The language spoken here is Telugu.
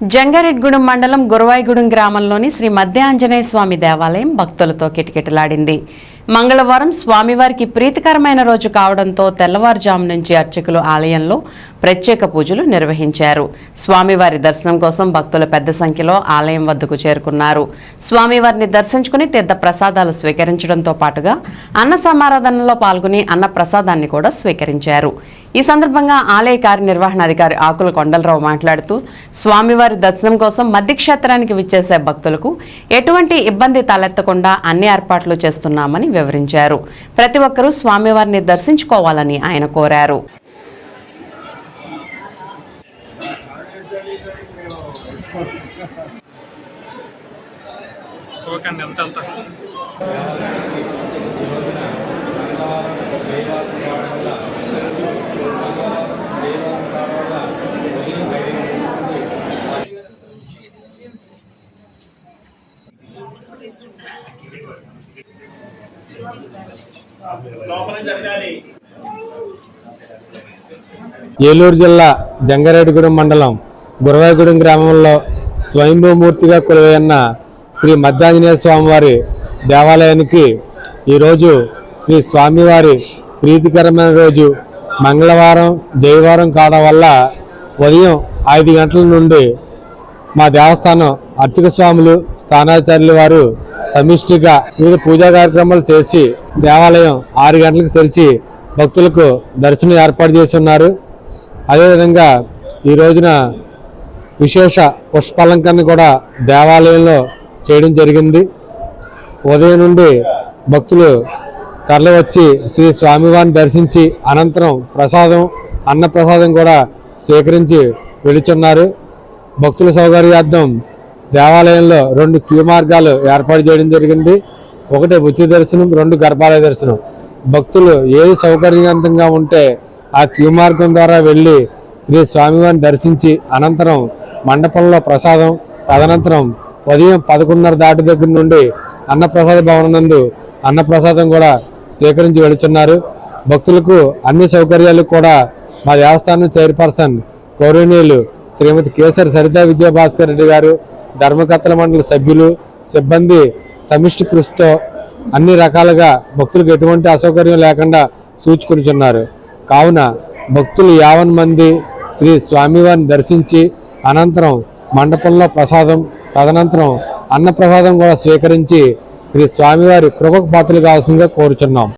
జంగారెడ్గూడెం మండలం గురవాయిగూడెం గ్రామంలోని శ్రీ మధ్య ఆంజనేయ స్వామి దేవాలయం భక్తులతో కిటకిటలాడింది. మంగళవారం స్వామివారికి ప్రీతికరమైన రోజు కావడంతో తెల్లవారుజాము నుంచి అర్చకులు ఆలయంలో ప్రత్యేక పూజలు నిర్వహించారు. స్వామివారి దర్శనం కోసం భక్తులు పెద్ద సంఖ్యలో ఆలయం వద్దకు చేరుకున్నారు. స్వామివారిని దర్శించుకుని తీర్థ ప్రసాదాలు స్వీకరించడంతో పాటుగా అన్న సమారాధనలో పాల్గొని అన్న ప్రసాదాన్ని కూడా స్వీకరించారు. ఈ సందర్భంగా ఆలయ కార్యనిర్వహణాధికారి ఆకుల కొండలరావు మాట్లాడుతూ స్వామివారి దర్శనం కోసం మధ్యక్షేత్రానికి విచ్చేసే భక్తులకు ఎటువంటి ఇబ్బంది తలెత్తకుండా అన్ని ఏర్పాట్లు చేస్తున్నామని వివరించారు. ప్రతి ఒక్కరూ స్వామివారిని దర్శించుకోవాలని ఆయన కోరారు. ఓకే ఎంత ఏలూరు జిల్లా జంగారెడ్డిగూడెం మండలం గురవాయిగూడెం గ్రామంలో స్వయంభూమూర్తిగా కొలువైన శ్రీ మధ్యాంజనేయ స్వామివారి దేవాలయానికి ఈరోజు శ్రీ స్వామివారి ప్రీతికరమైన రోజు. మంగళవారం జయవారం కావడం వల్ల ఉదయం ఐదు గంటల నుండి మా దేవస్థానం అర్చక స్వాములు స్థానాచార్యుల వారు సమిష్టిగా వివిధ పూజా కార్యక్రమాలు చేసి దేవాలయం ఆరు గంటలకు తెరిచి భక్తులకు దర్శనం ఏర్పాటు చేసి ఉన్నారు అదేవిధంగా ఈ రోజున విశేష పుష్పాలంకరణ కూడా దేవాలయంలో చేయడం జరిగింది. ఉదయం నుండి భక్తులు తరలి వచ్చి శ్రీ స్వామివారిని దర్శించి అనంతరం ప్రసాదం అన్న ప్రసాదం కూడా స్వీకరించి వెళుచున్నారు. భక్తుల సౌకర్యార్థం దేవాలయంలో రెండు క్యూ మార్గాలు ఏర్పాటు చేయడం జరిగింది. ఒకటి ఉచిత దర్శనం రెండు గర్భాలయ దర్శనం. భక్తులు ఏది సౌకర్యవంతంగా ఉంటే ఆ క్యూ మార్గం ద్వారా వెళ్ళి శ్రీ స్వామివారిని దర్శించి అనంతరం మండపంలో ప్రసాదం తదనంతరం ఉదయం పదకొండున్నర దాటి దగ్గర నుండి అన్నప్రసాద భవనం నందు అన్నప్రసాదం కూడా స్వీకరించి వెళుతున్నారు. భక్తులకు అన్ని సౌకర్యాలు కూడా మా దేవస్థానం చైర్పర్సన్ గౌరవనీయులు శ్రీమతి కేసరి సరితా విజయభాస్కర్ రెడ్డి గారు ధర్మకర్తల మండలి సభ్యులు సిబ్బంది సమిష్టి కృషితో అన్ని రకాలుగా భక్తులకు ఎటువంటి అసౌకర్యం లేకుండా సూచుకుంటున్నారు కావున భక్తులు యావన్ మంది శ్రీ స్వామివారిని దర్శించి అనంతరం మండపంలో ప్రసాదం తదనంతరం అన్నప్రసాదం కూడా స్వీకరించి శ్రీ స్వామివారి కృపకు పాత్రలు కావాల్సిందిగా కోరుచున్నాం.